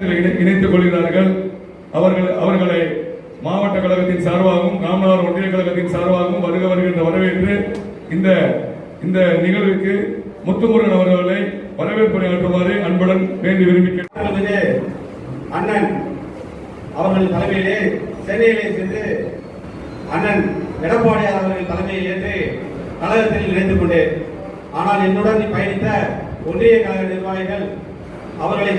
இணைத்துக் கொள்கிறார்கள். அவர்கள் அவர்களை மாவட்ட கழகத்தின் சார்பாகவும் காமனார் ஒன்றிய கழகத்தின் சார்பாகவும் வருக வருகின்ற வரவேற்று இந்த இந்த நிகழ்வுக்கு முத்துமுருகன் அவர்களை வரவேற்புரையாற்றுமாறு அன்புடன் வேண்டி விரும்பி அண்ணன் அவர்கள் தலைமையிலே சென்னையிலே சென்று அண்ணன் எடப்பாடியார் அவர்கள் தலைமையில் ஏற்று கழகத்தில் இணைந்து கொண்டேன். ஆனால் என்னுடன் பயணித்த ஒன்றிய கழக நிர்வாகிகள் அவர்களை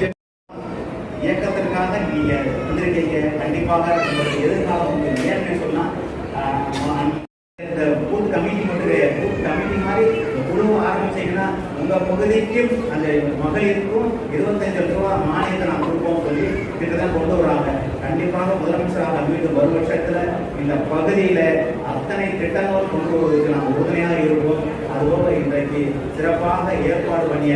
இயக்கத்திற்காக நீங்க வந்திருக்கீங்க. கண்டிப்பாக உங்களுடைய எதிர்காலம் உங்களுக்கு ஏற்கனவே சொன்னா இந்த பூத் கமிட்டி மட்டும் பூத் கமிட்டி மாதிரி குழு ஆரம்பிச்சீங்கன்னா உங்க பகுதிக்கும் அந்த மகளிருக்கும் இருபத்தஞ்சு லட்ச ரூபா மானியத்தை நான் கொடுப்போம் சொல்லி திட்டத்தை கொண்டு வராங்க. கண்டிப்பாக முதலமைச்சராக மீண்டும் வரும் பட்சத்தில் இந்த பகுதியில் அத்தனை திட்டங்களும் கொண்டு வருவதற்கு நாம் உறுதுணையாக இருப்போம். அதுபோல இன்றைக்கு சிறப்பாக ஏற்பாடு பண்ணிய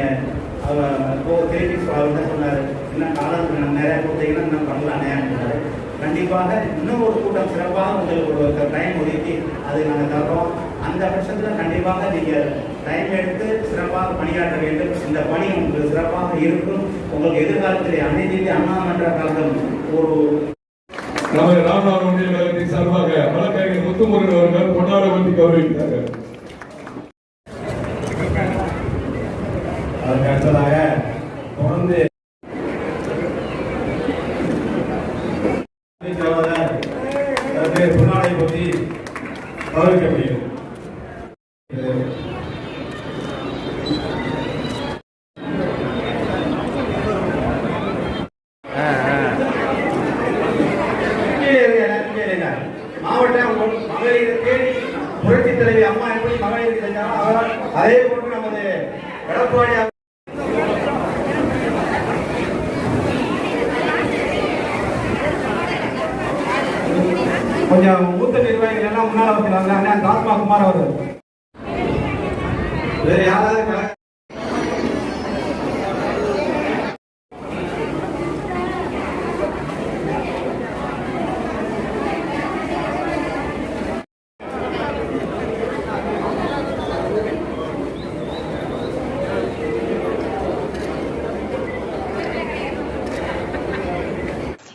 அவர் இப்போ திருப்பி அவர் என்ன சொன்னார்? இன்னும் காலம் நிறைய கொடுத்தீங்கன்னா இன்னும் பண்ணலானே அப்படின்னாரு. கண்டிப்பாக இன்னும் ஒரு கூட்டம் சிறப்பாக உங்களுக்கு ஒரு டைம் ஒதுக்கி அது நாங்கள் தர்றோம். அந்த பட்சத்தில் கண்டிப்பாக நீங்கள் டைம் எடுத்து சிறப்பாக பணியாற்ற வேண்டும். இந்த பணி உங்களுக்கு சிறப்பாக இருக்கும். உங்களுக்கு எதிர்காலத்தில் அனைத்து இந்திய அண்ணா மன்ற கழகம் ஒரு நமது ராமநாதன் ஒன்றிய கழகத்தின் சார்பாக வழக்கறிஞர் முத்துமுருகன் அவர்கள் பொன்னாரவந்தி கௌரவித்தார்கள் அதற்கு அடுத்ததாக தொடர்ந்து சகோதரர் பற்றி மாவட்ட மகளிர் புரட்சி தலைவி அம்மா எப்படி மகளிருக்கு செஞ்சாலும் அதே போன்று நமது எடப்பாடி கொஞ்சம் மூத்த நிர்வாகிகள் எல்லாம் முன்னால வந்துருவாங்க அண்ணன் தாத்மா குமார் அவர்கள். வேற யாராவது